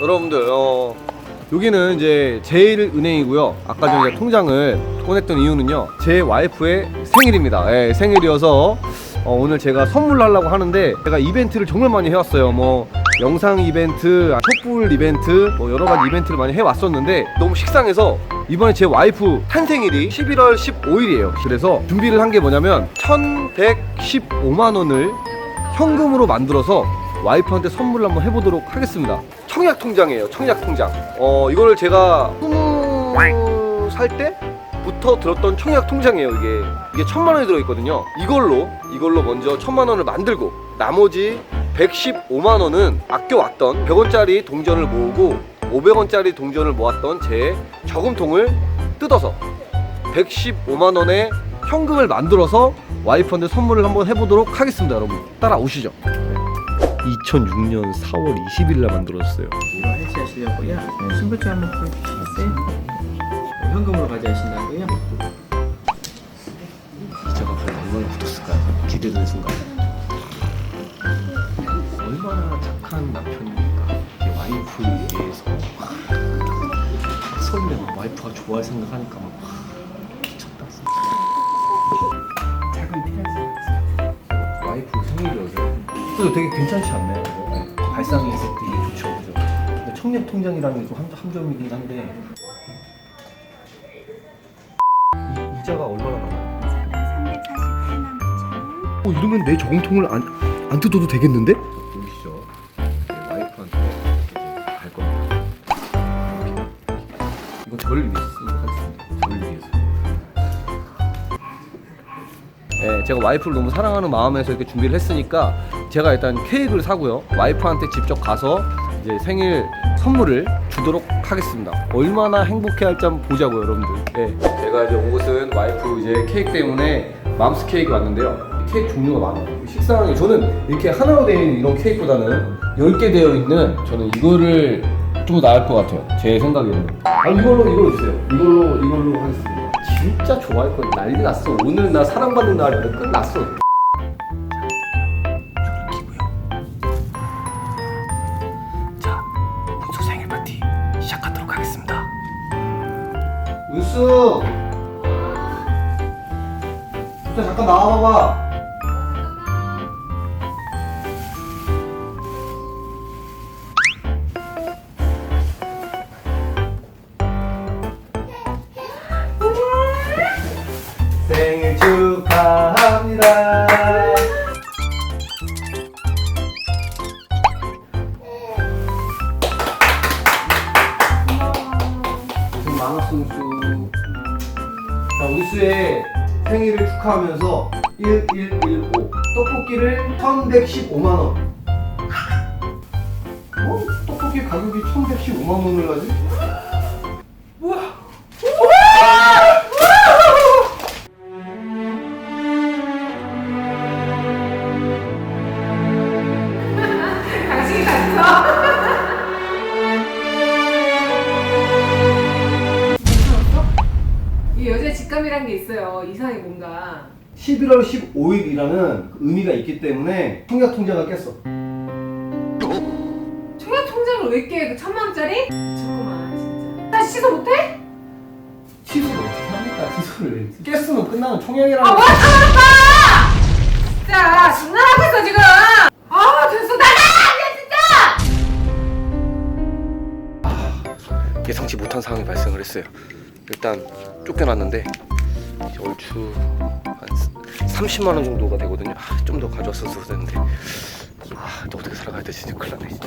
여러분들 어, 여기는 이제 제일은행이고요. 아까 전에 통장을 꺼냈던 이유는요. 제 와이프의 생일입니다. 예, 생일이어서 어, 오늘 제가 선물을 하려고 하는데 제가 이벤트를 정말 많이 해왔어요. 뭐 영상 이벤트, 아, 촛불 이벤트, 뭐 여러 가지 이벤트를 많이 해왔었는데 너무 식상해서 이번에 제 와이프 탄생일이 11월 15일이에요. 그래서 준비를 한 게 뭐냐면 1,115만 원을 현금으로 만들어서 와이프한테 선물을 한번 해보도록 하겠습니다. 청약 통장이에요. 청약 통장. 어 이거를 제가 20살 때부터 들었던 청약 통장이에요. 이게 이게 천만 원이 들어있거든요. 이걸로 이걸로 먼저 천만 원을 만들고 나머지 115만 원은 아껴왔던 100원짜리 동전을 모으고 500원짜리 동전을 모았던 제 저금통을 뜯어서 115만 원의 현금을 만들어서 와이프한테 선물을 한번 해보도록 하겠습니다, 여러분. 따라오시죠. 2006년 4월 20일 날 만들었어요. 이거 해지하시려고요. 신분증 한번 보여주시겠어요? 현금으로 가져가신다고요? 이자가 과연 얼마나 붙었을까요? 기대되는 순간. 얼마나 착한 남편입니까? 이 와이프에 대해서 설레 막 와이프가 좋아할 생각하니까 막 그래서 되게 괜찮지 않나요? 이거? 발상이 있을 때 이게 좋죠, 그죠? 근데 청약 통장이라는 게 좀 함정이긴 한데 이, 이자가 얼마나 나와요? 348만 9천 원. 어 이러면 내 저금통을 안, 안 뜯어도 되겠는데? 보이시죠? 제 와이프한테 이제 갈 겁니다 이건 저를 위해서 쓰도록 하겠습니다 저를 위해서 네, 제가 와이프를 너무 사랑하는 마음에서 이렇게 준비를 했으니까 제가 일단 케이크를 사고요. 와이프한테 직접 가서 이제 생일 선물을 주도록 하겠습니다. 얼마나 행복해할지 한번 보자고요 여러분들. 네, 제가 이제 온 곳은 와이프 이제 케이크 때문에 맘스 케이크 왔는데요. 케이크 종류가 많아요. 식상하게 저는 이렇게 하나로 되어 있는 이런 케이크보다는 10개 되어 있는 저는 이거를 좀 더 나을 것 같아요. 제 생각에는. 아 이걸로 이걸로 주세요. 이걸로 이걸로 하겠습니다 진짜 좋아할 거예요 난리 났어. 오늘 나 사랑받는 날인데 끝났어. 자 은수 생일 파티 시작하도록 하겠습니다. 은수! 진짜 잠깐 나와봐봐 축하합니다. 많았어, 우수. 자, 우수의 생일을 축하하면서 1115 떡볶이를 1115만원. 어? 떡볶이 가격이 1115만원을 가지? 11월이라는 게 있어요. 이상해 뭔가. 11월 15일이라는 의미가 있기 때문에 청약 통장을 깼어. 청약 통장을 왜 깨? 그 천만 원짜리? 미쳤구만 진짜. 나 시소 못해? 취소를 어떻게 합니까? 취소를 깼으면 끝나는 총약이라는 거. 아, 뭐야 잠깐만. 진짜 장난하고 있어 지금. 아 됐어 나가 그냥 진짜. 아, 예상치 못한 상황이 발생을 했어요. 일단 쫓겨났는데 이제 얼추 한 30만 원 정도가 되거든요. 아, 좀 더 가져왔었어야 되는데 아, 또 어떻게 살아가야 되지? 큰일 났네 진짜.